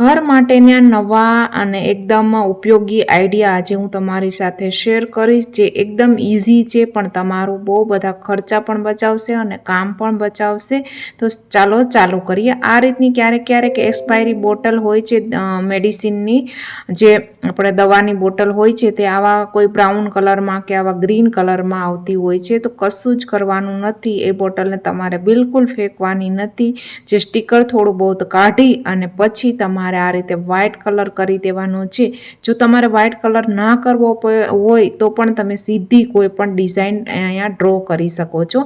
ઘર માટેના નવા અને એકદમ ઉપયોગી આઈડિયા આજે હું તમારી સાથે શેર કરીશ, જે એકદમ ઇઝી છે, પણ તમારું બહુ બધા ખર્ચા પણ બચાવશે અને કામ પણ બચાવશે. તો ચાલો, ચાલુ કરીએ. આ રીતની ક્યારેક ક્યારેક એક્સપાયરી બોટલ હોય છે મેડિસિનની. જે આપણે દવાની બોટલ હોય છે, તે આવા કોઈ બ્રાઉન કલરમાં કે આવા ગ્રીન કલરમાં આવતી હોય છે. તો કશું જ કરવાનું નથી. એ બોટલને તમારે બિલકુલ ફેંકવાની નથી. જે સ્ટીકર થોડું બહુ કાઢી અને પછી તમારે તમારે આ રીતે વ્હાઇટ કલર કરી દેવાનો છે. જો તમારે વ્હાઇટ કલર ના કરવો હોય તો પણ તમે સીધી કોઈ પણ ડિઝાઇન અહીંયા ડ્રો કરી શકો છો.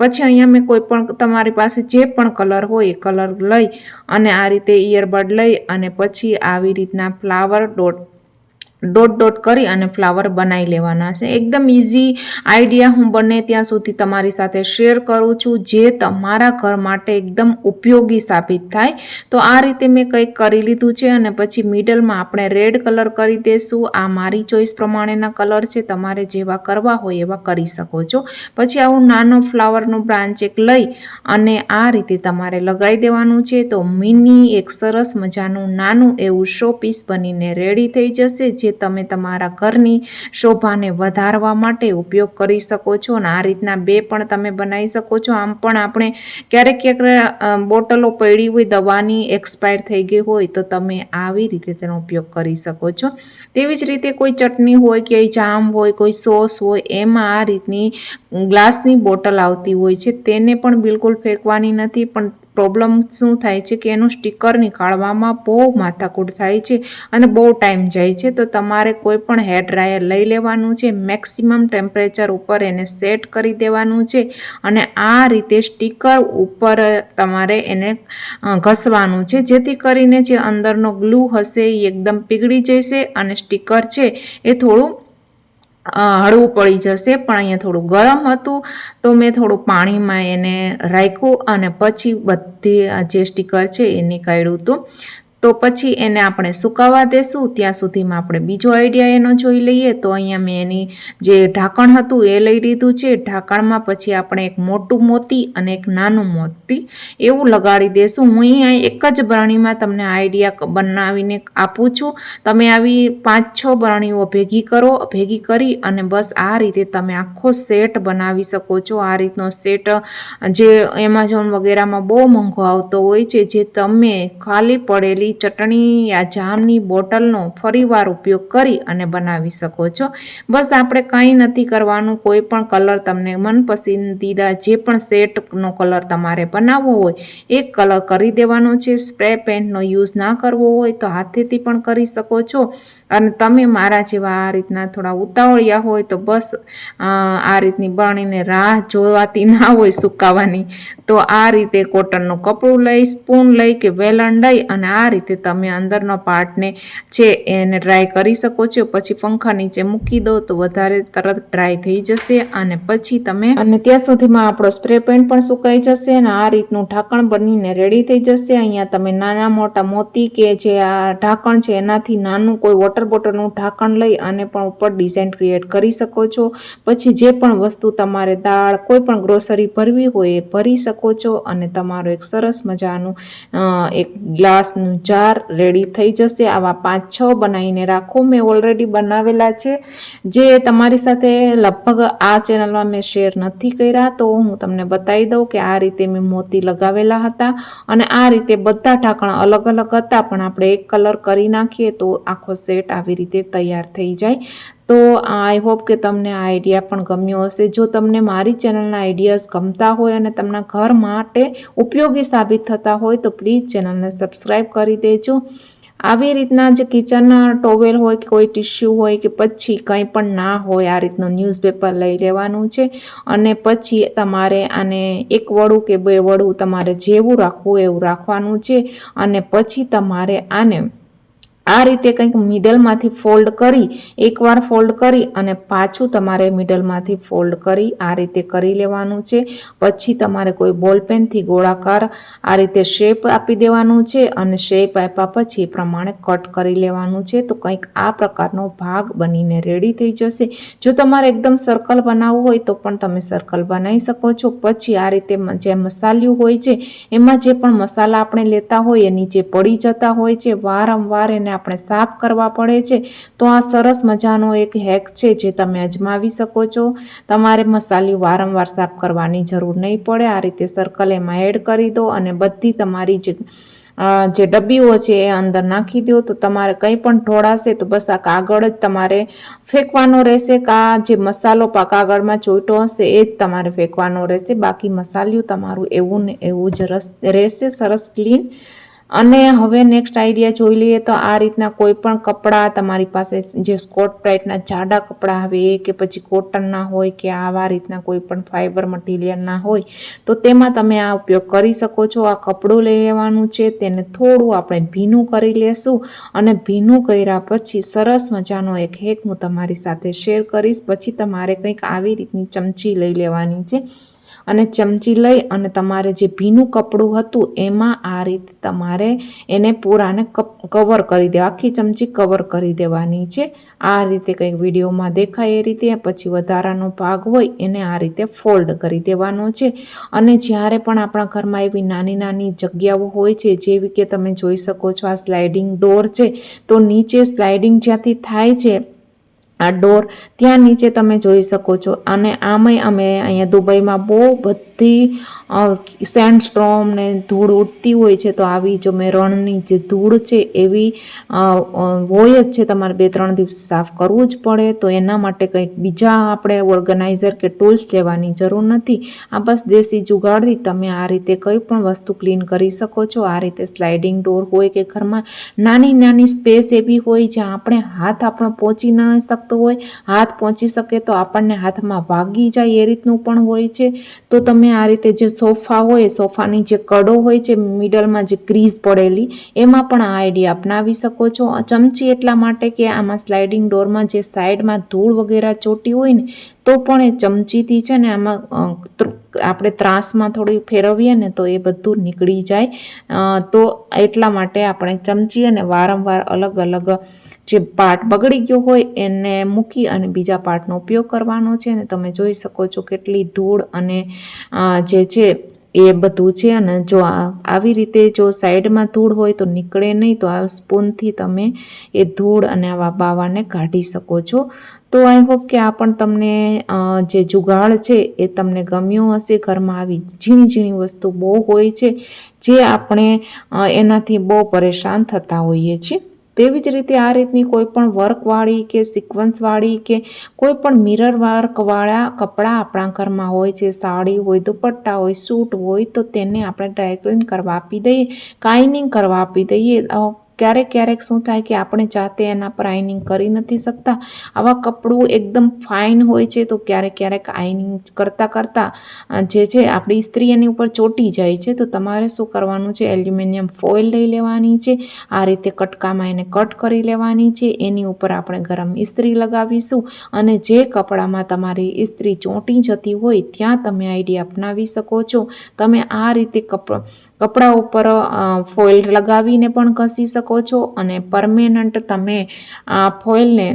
પછી અહીંયા મેં કોઈ પણ તમારી પાસે જે પણ કલર હોય એ કલર લઈ અને આ રીતે ઇયરબડ લઈ અને પછી આવી રીતના ફ્લાવર ડોટ ડોટ ડોટ કરી અને ફ્લાવર બનાવી લેવાના છે. એકદમ ઇઝી આઈડિયા હું બને ત્યાં સુધી તમારી સાથે શેર કરું છું. જે તમારા ઘર માટે એકદમ ઉપયોગી સાબિત થાય. તો આ રીતે મેં કંઈક કરી લીધું છે અને પછી મિડલમાં આપણે રેડ કલર કરી દઈશું આ મારી ચોઈસ પ્રમાણેના કલર છે. તમારે જેવા કરવા હોય એવા કરી શકો છો. પછી આવું નાનો ફ્લાવરનું બ્રાન્ચ એક લઈ અને આ રીતે તમારે લગાવી દેવાનું છે. તો મિની એક સરસ મજાનું નાનું એવું શો પીસ બનીને રેડી થઈ જશે. જે જે તમે તમારા ઘરની શોભાને વધારવા માટે ઉપયોગ કરી શકો છો અને આ રીતના બે પણ તમે બનાવી શકો છો. આમ પણ આપણે ક્યારેક ક્યારેક બોટલો પડી હોય, દવાની એક્સપાયર થઈ ગઈ હોય, તો તમે આવી રીતે તેનો ઉપયોગ કરી શકો છો. તેવી જ રીતે કોઈ ચટણી હોય કે જામ હોય, કોઈ સોસ હોય, એમાં આ રીતની ગ્લાસની બોટલ આવતી હોય છે. તેને પણ બિલકુલ ફેંકવાની નથી, પણ પ્રોબ્લેમ શું થાય છે કે એનું સ્ટીકર નીકાળવામાં બહુ માથાકૂટ થાય છે અને બહુ ટાઈમ જાય છે. તો તમારે કોઈ પણ હેર ડ્રાયર લઈ લેવાનું છે મેક્સિમમ ટેમ્પરેચર ઉપર એને સેટ કરી દેવાનું છે અને આ રીતે સ્ટીકર ઉપર તમારે એને ઘસવાનું છે. જેથી કરીને જે અંદરનો ગ્લુ હશે એ એકદમ પીગળી જશે અને સ્ટીકર છે એ થોડું હળવું પડી જશે, પણ અહીંયા થોડું ગરમ હતું, તો મેં થોડું પાણીમાં એને રાખ્યું અને પછી બધી જે સ્ટીકર છે એ નીકાળ્યું હતું. તો પછી એને આપણે સુકાવા દેશું. ત્યાં સુધીમાં આપણે બીજો આઈડિયા એનો જોઈ લઈએ. તો અહીંયા મેં એની જે ઢાંકણ હતું એ લઈ લીધું છે. ઢાંકણમાં પછી આપણે એક મોટું મોતી અને એક નાનું મોતી એવું લગાડી દેશું. હું અહીંયા એક જ બરણીમાં તમને આઈડિયા બનાવીને આપું છું. તમે આવી પાંચ છ બરણીઓ ભેગી કરો, ભેગી કરી અને બસ આ રીતે તમે આખો સેટ બનાવી શકો છો. આ રીતનો સેટ, જે એમેઝોન વગેરેમાં બહુ મોંઘો આવતો હોય છે, જે તમે ખાલી પડેલી લીલી ચટણી યા જામની બોટલનો ફરીવાર ઉપયોગ કરી અને બનાવી શકો છો. બસ આપણે કંઈ નથી કરવાનું, કોઈ પણ કલર તમને મનપસંદીદા જે પણ સેટનો કલર તમારે બનાવવો હોય, એક કલર કરી દેવાનો છે. સ્પ્રે પેન્ટનો યુઝ ના કરવો હોય તો હાથેથી પણ કરી શકો છો. અને તમે મારા જેવા આ રીતના થોડા ઉતાવળિયા હોય તો બસ આ રીતની બણીને રાહ જોવાતી ના હોય સુકાવાની. તો આ રીતે કોટનનું કપડું લઈ, સ્પૂન લઈ કે વેલણ લઈ અને આ રીતે તમે અંદરનો પાર્ટને છે એને ડ્રાય કરી શકો છો. પછી પંખા નીચે મૂકી દો તો વધારે તરત ડ્રાય થઈ જશે અને પછી તમે અને ત્યાં સુધીમાં આપણો સ્પ્રે પેન્ટ પણ સુકાઈ જશે અને આ રીતનું ઢાંકણ બનીને રેડી થઈ જશે. અહીંયા તમે નાના મોટા મોતી કે જે આ ઢાંકણ છે એનાથી નાનું કોઈ વોટર બોટલનું ઢાંકણ લઈ અને પણ ઉપર ડિઝાઇન ક્રિએટ કરી શકો છો. પછી જે પણ વસ્તુ તમારે દાળ કોઈ પણ ગ્રોસરી ભરવી હોય એ ભરી શકો છો અને તમારો એક સરસ મજાનું એક ગ્લાસનું જાર રેડી થઈ જશે. આવા પાંચ, છ બનાવીને રાખો. મેં ઓલરેડી બનાવેલા છે. જે તમારી સાથે લગભગ આ ચેનલમાં મેં શેર નથી કર્યા, તો હું તમને બતાવી દઉં કે આ રીતે મેં મોતી લગાવેલા હતા અને આ રીતે બધા ઢાંકણા અલગ અલગ હતા, પણ આપણે એક કલર કરી નાખીએ તો આખો સેટ આવી રીતે તૈયાર થઈ જાય. તો આઈ હોપ કે તમને આ આઈડિયા પણ ગમ્યો હશે. જો તમને મારી ચેનલના આઈડિયાઝ ગમતા હોય અને તમને ઘર માટે ઉપયોગી સાબિત થતા હોય તો પ્લીઝ ચેનલને સબસ્ક્રાઈબ કરી દેજો. આવી રીતના જે કિચનના ટોવેલ હોય કે કોઈ ટિશ્યુ હોય કે પછી કંઈ પણ ના હોય, આ રીતનું ન્યૂઝપેપર લઈ લેવાનું છે. અને પછી તમારે આને એક વડું કે બે વડું તમારે જેવું રાખવું એવું રાખવાનું છે. અને પછી તમારે આને આ રીતે કંઈક મિડલમાંથી ફોલ્ડ કરી, એકવાર ફોલ્ડ કરી અને પાછું તમારે મિડલમાંથી ફોલ્ડ કરી આ રીતે કરી લેવાનું છે. પછી તમારે કોઈ બોલ પેનથી ગોળાકાર આ રીતે શેપ આપી દેવાનું છે અને શેપ આપ્યા પછી એ પ્રમાણે કટ કરી લેવાનું છે. તો કંઈક આ પ્રકારનો ભાગ બનીને રેડી થઈ જશે. જો તમારે એકદમ સર્કલ બનાવવું હોય તો પણ તમે સર્કલ બનાવી શકો છો. પછી આ રીતે જે મસાલિયું હોય છે, એમાં જે પણ મસાલા આપણે લેતા હોય એ નીચે પડી જતા હોય છે, વારંવાર એને આપણે સાફ કરવા પડે છે, તો આ સરસ મજાનો એક હેક છે જે તમે અજમાવી શકો છો. તમારે મસાલી વારંવાર સાફ કરવાની જરૂર નહીં પડે. આ રીતે સર્કલ એમાં એડ કરી દો અને બધી તમારી જે જે ડબ્બીઓ છે એ અંદર નાખી દો. તો તમારે કંઈ પણ ઢોળાશે તો બસ આ કાગળ જ તમારે ફેંકવાનો રહેશે. કા જે મસાલો પા કાગળમાં ચોઈટો હશે એ જ તમારે ફેંકવાનો રહેશે. બાકી મસાલિયું તમારું એવું ને એવું જ રહેશે. સરસ, ક્લીન. અને હવે નેક્સ્ટ આઈડિયા જોઈ લઈએ તો આ રીતના કોઈ પણ કપડાં તમારી પાસે જે સ્કોટ ટાઈટના જાડા કપડાં આવે કે પછી કોટનના હોય કે આવા રીતના કોઈ પણ ફાઇબર મટીરિયલના હોય, તો તેમાં તમે આ ઉપયોગ કરી શકો છો. આ કપડું લઈ લેવાનું છે, તેને થોડું આપણે ભીનું કરી લેશું અને ભીનું કર્યા પછી સરસ મજાનો એક હેક હું તમારી સાથે શેર કરીશ. પછી તમારે કંઈક આવી રીતની ચમચી લઈ લેવાની છે. અને ચમચી લઈ અને તમારે જે ભીનું કપડું હતું એમાં આ રીતે તમારે એને પૂરાને કવર કરી દેવા, આખી ચમચી કવર કરી દેવાની છે. આ રીતે કંઈક વિડીયોમાં દેખાય એ રીતે, પછી વધારાનો ભાગ હોય એને આ રીતે ફોલ્ડ કરી દેવાનો છે. અને જ્યારે પણ આપણા ઘરમાં એવી નાની નાની જગ્યાઓ હોય છે, જેવી કે તમે જોઈ શકો છો આ સ્લાઇડિંગ ડોર છે, તો નીચે સ્લાઇડિંગ જ્યાંથી થાય છે આ ડોર ત્યાં નીચે તમે જોઈ શકો છો. અને આમાંય અમે અહીંયા દુબઈમાં બહુ બધી સેન્ડ સ્ટ્રોમ ને ધૂળ ઉડતી હોય છે, તો આવી જો મેં રણની જે ધૂળ છે, એવી હોય જ છે, તમારે બે, ત્રણ દિવસ સાફ કરવું જ પડે. તો એના માટે કંઈક બીજા આપણે ઓર્ગેનાઇઝર કે ટૂલ્સ લેવાની જરૂર નથી. આ બસ દેશી જુગાડથી તમે આ રીતે કંઈ પણ વસ્તુ ક્લીન કરી શકો છો. આ રીતે સ્લાઇડિંગ ડોર હોય કે ઘરમાં નાની નાની સ્પેસ એવી હોય જ્યાં આપણે હાથ આપણો પહોંચી ન શકતો હોય, હાથ પહોંચી શકે તો આપણને હાથમાં વાગી જાય એ રીતનું પણ હોય છે. તો તમે આ રીતે જે સોફા હોય સોફાની જે કડો હોય છે મિડલમાં જે ક્રીઝ પડેલી, એમાં પણ આ આઈડિયા અપનાવી શકો છો. ચમચી એટલા માટે કે આમાં સ્લાઇડિંગ ડોરમાં જે સાઈડમાં ધૂળ વગેરે ચોટી હોય ને, તો પણ એ ચમચીથી છે ને આમાં આપણે ત્રાસમાં થોડી ફેરવીએ ને તો એ બધું નીકળી જાય. તો એટલા માટે આપણે ચમચી અને વારંવાર અલગ અલગ જે પાર્ટ બગડી ગયો હોય એને મૂકી અને બીજા પાર્ટનો ઉપયોગ કરવાનો છે. અને તમે જોઈ શકો છો કેટલી ધૂળ અને જે છે એ બધું છે અને જો આવી રીતે જો સાઈડમાં ધૂળ હોય તો નીકળે નહીં, તો આ સ્પૂનથી તમે એ ધૂળ અને આવા બાવાને કાઢી શકો છો. તો આઈ હોપ કે આ પણ તમને જે જુગાડ છે એ તમને ગમ્યું હશે. ઘરમાં આવી ઝીણી ઝીણી વસ્તુ બહુ હોય છે, જે આપણે એનાથી બહુ પરેશાન થતા હોઈએ છીએ. તેવી જ રીતે આ રીતની કોઈ પણ વર્કવાળી કે સિક્વન્સવાળી કે કોઈ પણ મિરર વર્કવાળા કપડાં આપણા ઘરમાં હોય છે, સાડી હોય, દુપટ્ટા હોય, સૂટ હોય, તો તેને આપણે ડ્રાયક્લીન કરવા આપી દઈએ, કાઇનિંગ કરવા આપી દઈએ ક્યારેક ક્યારેક શું થાય કે આપણે જાતે એના પર આઈનિંગ કરી નથી શકતા. આવા કપડું એકદમ ફાઇન હોય છે તો ક્યારેક ક્યારેક આઈનિંગ કરતાં કરતાં જે છે આપણી ઇસ્ત્રી એની ઉપર ચોટી જાય છે. તો તમારે શું કરવાનું છે? એલ્યુમિનિયમ ફોઇલ લઈ લેવાની છે. આ રીતે કટકામાં એને કટ કરી લેવાની છે. એની ઉપર આપણે ગરમ ઇસ્ત્રી લગાવીશું અને જે કપડામાં તમારી ઇસ્ત્રી ચોંટી જતી હોય ત્યાં તમે આઈડિયા અપનાવી શકો છો. તમે આ રીતે કપ, કપડા ઉપર ફોઇલ લગાવીને પણ ઘસી શકો છો અને પરમેનન્ટ તમે આ ફોઇલને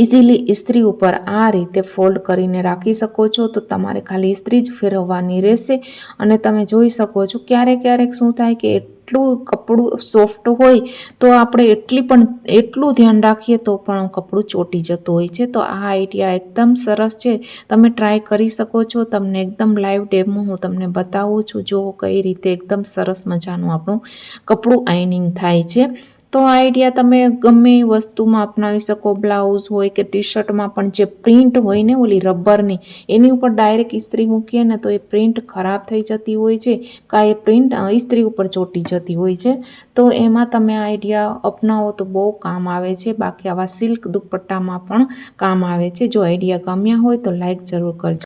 ઇઝીલી ઇસ્ત્રી ઉપર આ રીતે ફોલ્ડ કરીને રાખી શકો છો, તો તમારે ખાલી ઇસ્ત્રી જ ફેરવવાની રહેશે. અને તમે જોઈ શકો છો, ક્યારેક ક્યારેક શું થાય કે એટલું કપડું સોફ્ટ હોય, તો આપણે એટલી પણ, એટલું ધ્યાન રાખીએ તો પણ કપડું ચોટી જતું હોય છે. તો આ આઈડિયા એકદમ સરસ છે. તમે ટ્રાય કરી શકો છો. તમને એકદમ લાઈવ ડેમો હું તમને બતાવું છું જો કઈ રીતે એકદમ સરસ મજાનું આપણું કપડું આઈનિંગ થાય છે. તો આ આઈડિયા તમે ગમે એ વસ્તુમાં અપનાવી શકો. બ્લાઉઝ હોય કે ટી શર્ટમાં પણ જે પ્રિન્ટ હોય ને ઓલી રબરની, એની ઉપર ડાયરેક્ટ ઇસ્ત્રી મૂકીએ ને તો એ પ્રિન્ટ ખરાબ થઈ જતી હોય છે કાં એ પ્રિન્ટ ઇસ્ત્રી ઉપર ચોટી જતી હોય છે. તો એમાં તમે આ આઈડિયા અપનાવો તો બહુ કામ આવે છે. બાકી આવા સિલ્ક દુપટ્ટામાં પણ કામ આવે છે. જો આઈડિયા ગમ્યા હોય તો લાઈક જરૂર કરજો.